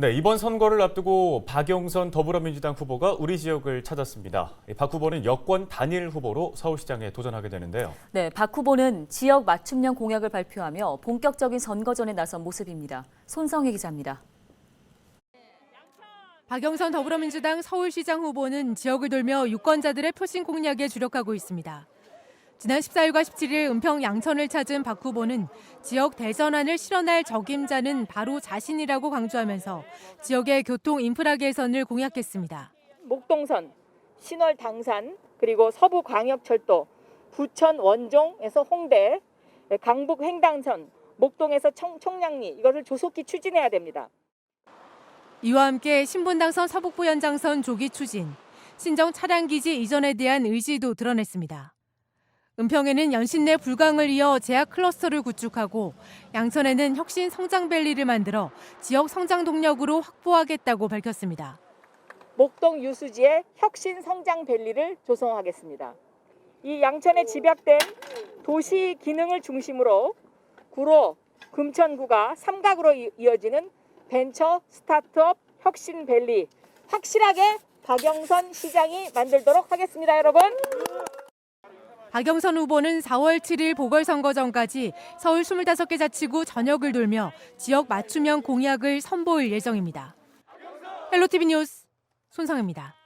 네, 이번 선거를 앞두고 박영선 더불어민주당 후보가 우리 지역을 찾았습니다. 이박 후보는 여권 단일 후보로 서울시장에 도전하게 되는데요. 네, 박 후보는 지역 맞춤형 공약을 발표하며 본격적인 선거전에 나선 모습입니다. 손성혜 기자입니다. 박영선 더불어민주당 서울시장 후보는 지역을 돌며 유권자들의 표심 공략에 주력하고 있습니다. 지난 14일과 17일 은평 양천을 찾은 박 후보는 지역 대전환을 실현할 적임자는 바로 자신이라고 강조하면서 지역의 교통 인프라 개선을 공약했습니다. 목동선, 신월 당산, 그리고 서부 광역철도, 부천 원종에서 홍대, 강북 횡단선, 목동에서 청, 청량리 이것을 조속히 추진해야 됩니다. 이와 함께 신분당선 서북부 연장선 조기 추진, 신정 차량기지 이전에 대한 의지도 드러냈습니다. 은평에는 연신내 불광을 이어 제약 클러스터를 구축하고 양천에는 혁신 성장밸리를 만들어 지역 성장 동력으로 확보하겠다고 밝혔습니다. 목동 유수지의 혁신 성장 밸리를 조성하겠습니다. 이 양천에 집약된 도시 기능을 중심으로 구로, 금천구가 삼각으로 이- 이어지는 벤처 스타트업 혁신 밸리 확실하게 박영선 시장이 만들도록 하겠습니다, 여러분. 박영선 후보는 4월 7일 보궐선거 전까지 서울 25개 자치구 전역을 돌며 지역 맞춤형 공약을 선보일 예정입니다. 헬로티비 뉴스 손상입니다.